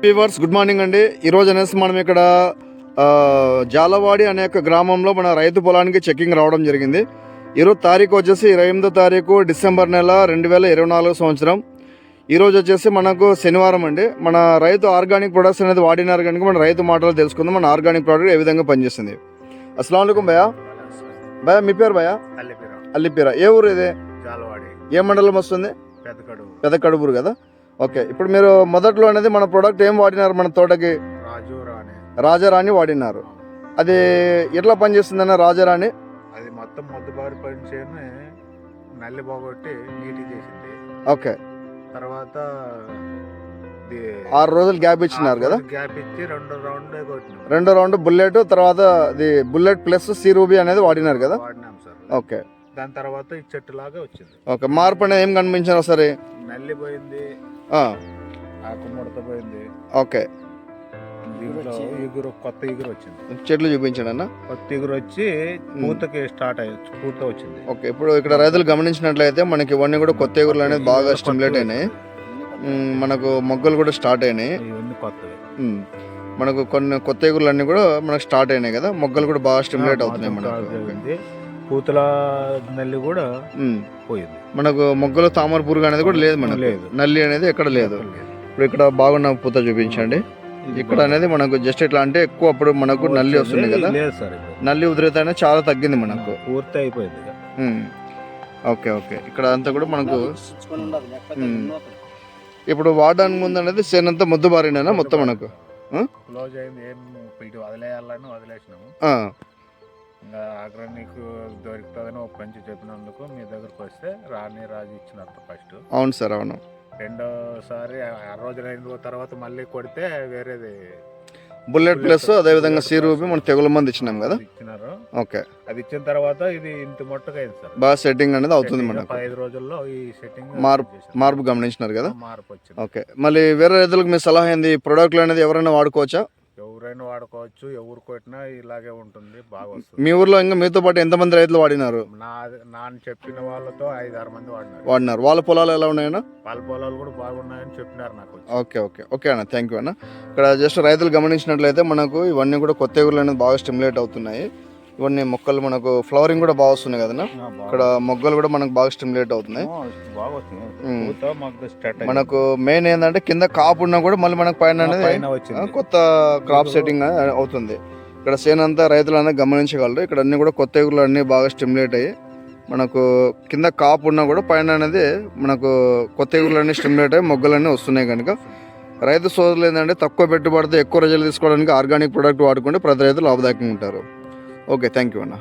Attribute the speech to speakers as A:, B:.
A: Viewers good morning అండి. ఈరోజు అనేసి మనం ఇక్కడ జాలవాడి అనే ఒక గ్రామంలో మన రైతు పొలానికి చెక్కింగ్ రావడం జరిగింది. ఈరోజు తారీఖు వచ్చేసి ఇరవై ఎనిమిదో తారీఖు డిసెంబర్ నెల రెండు వేల ఇరవై నాలుగు సంవత్సరం. ఈరోజు వచ్చేసి మనకు శనివారం అండి. మన రైతు ఆర్గానిక్ ప్రొడక్ట్స్ అనేది వాడినారు కనుక మన రైతు మాటలు తెలుసుకుందాం. మన ఆర్గానిక్ ప్రోడక్ట్ ఏ విధంగా పనిచేస్తుంది. అస్సలం భయ్యా. భయ్యా మీ పేరు భయ్యా?
B: అల్లిపిరం.
A: అల్లిపీరా. ఏ ఊరు ఇది? ఏ మండలం వస్తుంది?
B: పెద్ద
A: కడుపురు కదా. ఓకే ఇప్పుడు మీరు మొదట్లో అనేది మన ప్రోడక్ట్ ఏం వాడినారు మన తోటకి?
B: రాజు రాణి
A: రాజారాణి వాడినారు. అది ఎట్లా పనిచేస్తుందన్న రాజారాణి?
B: అది మొత్తం మొద్దుబారి పని చేయని నల్లి పోగొట్టి నీటి చేసింది.
A: ఓకే.
B: తర్వాత
A: ఆరు రోజులు గ్యాప్ ఇచ్చినారు కదా?
B: గ్యాప్ ఇచ్చి రెండు రౌండ్
A: రెండో రౌండ్ బుల్లెట్ తర్వాత ఇది బుల్లెట్ ప్లస్ సిరూబీ అనేది వాడినారు కదా? ఓకే.
B: దాని తర్వాత ఈ చెట్టు లాగా వచ్చింది.
A: ఓకే మార్పు అనేది ఏం కనిపించారు సరే?
B: నల్లి పోయింది. ఆకు ముడత పోయింది.
A: ఓకే.
B: దీంట్లో ఇగురు కొత్త ఇగురు వచ్చింది.
A: చెట్లు చూపించండి అన్న
B: కొత్త ఇగురు వచ్చి పూతకి స్టార్ట్ అయ్యి పూత వచ్చింది.
A: ఓకే ఇప్పుడు ఇక్కడ రైతులు గమనించినట్లయితే మనకి ఇవన్నీ కూడా కొత్త ఎగురులు అనేది బాగా స్టిమ్యులేట్ అయినాయి. మనకు మొగ్గలు కూడా స్టార్ట్ అయినాయి.
B: ఇవన్నీ కొత్తవి.
A: మనకు కొన్ని కొత్త ఎగురులు అన్నీ కూడా మనకు స్టార్ట్ అయినాయి కదా. మొగ్గలు కూడా బాగా స్టిమ్యులేట్ అవుతున్నాయి మనకు.
B: పూతల నల్లి కూడా పోయింది.
A: మనకు మొగ్గలు తామర పురుగు అనేది కూడా లేదు మనకు.
B: లేదు.
A: నల్లి అనేది ఎక్కడ లేదు. ఇప్పుడు ఇక్కడ బాగున్న పూత చూపించండి. ఇక్కడ అనేది మనకు జస్ట్ ఇట్లా అంటే ఎక్కువ అప్పుడు మనకు నల్లి వస్తుంది కదా.
B: లేదు సార్ ఇప్పుడు.
A: నల్లి ఉధృత అనేది చాలా తగ్గింది మనకు.
B: పూర్తి అయిపోయింది.
A: Okay okay. ఇక్కడ అంతా కూడా మనకు. ఇప్పుడు వాడడానికి ముందు అనేది సేనంతా ముద్దు బారినా మొత్తం మనకు.
B: క్లోజ్ అయింది ఏం ఇటు వదిలేయాలని వదిలేసినాము. ఇంకా ఆగ్రానికి దొరుకుతుందని ఒక పంచి చెప్పినందుకు మీ దగ్గరకు వస్తే రాణి రాజు ఇచ్చినారు ఫస్ట్.
A: అవును సార్ అవును.
B: రెండోసారి ఆ రోజులు అయిన తర్వాత మళ్ళీ కొడితే వేరేది.
A: బుల్లెట్ ప్లస్ అదేవిధంగా సీరూపి మనం తెగుల మంది ఇచ్చినాం కదా?
B: ఇచ్చినారు.
A: ఓకే.
B: అది ఇచ్చిన తర్వాత ఇది ఇంత మొట్టగా అయింది సార్.
A: బాగా సెట్టింగ్ అనేది అవుతుంది మనకు.
B: పదహైదు రోజుల్లో ఈ సెట్టింగ్
A: మార్పు- మార్పు గమనించినారు కదా?
B: మార్పు వచ్చింది.
A: ఓకే. మళ్ళీ వేరే రైతులకు మీ సలహా ఏంది? ఈ ప్రోడక్ట్లు అనేది ఎవరైనా వాడుకోవచ్చా?
B: ఎవరైనా వాడుకోవచ్చు ఎవరు కొట్టినా ఇలాగే ఉంటుంది బాగా వస్తుంది.
A: మీ ఊర్లో ఇంకా మీతో పాటు ఎంతమంది రైతులు వాడినారు?
B: నా నాన్న చెప్పిన వాళ్ళతో ఐదు ఆరు మంది వాడినారు.
A: వాడినారు. వాళ్ళ పొలాలు ఎలా ఉన్నాయన్నా?
B: వాళ్ళ పొలాలు కూడా బాగున్నాయని చెప్పినారు నాకు.
A: Okay okay. ఓకే అన్న థ్యాంక్ యూ అన్న. ఇక్కడ జస్ట్ రైతులు గమనించినట్లయితే మనకు ఇవన్నీ కూడా కొత్త ఎగురులు అనేది బాగా స్టిమ్యులేట్ అవుతున్నాయి. ఇవన్నీ మొక్కలు మనకు ఫ్లవరింగ్ కూడా బాగా వస్తున్నాయి
B: బాగా-
A: ఇక్కడ మొగ్గలు కూడా మనకు బాగా స్టిమ్యులేట్ అవుతున్నాయి. మనకు మెయిన్ ఏంటంటే కింద కాపు ఉన్నా కూడా మళ్ళీ మనకు పైన అనేది కొత్త క్రాప్ సెట్టింగ్ అవుతుంది. ఇక్కడ సేన్ అంతా రైతులు అనేది గమనించగలరు. ఇక్కడ అన్ని కూడా కొత్త ఎగురులు అన్ని బాగా స్టిమ్యులేట్ అయ్యి మనకు కింద కాపు ఉన్నా కూడా పైన అనేది మనకు కొత్త ఎగురులు అన్ని స్టిమ్యులేట్ అయ్యి మొగ్గలన్నీ వస్తున్నాయి కనుక. రైతు సోదరులు ఏంటంటే తక్కువ పెట్టుబడితో ఎక్కువ రిజల్ట్ తీసుకోవడానికి ఆర్గానిక్ ప్రొడక్ట్ వాడుకుంటే ప్రతి రైతు లాభదాయకంగా ఉంటారు. ఓకే థ్యాంక్ యూ అన్న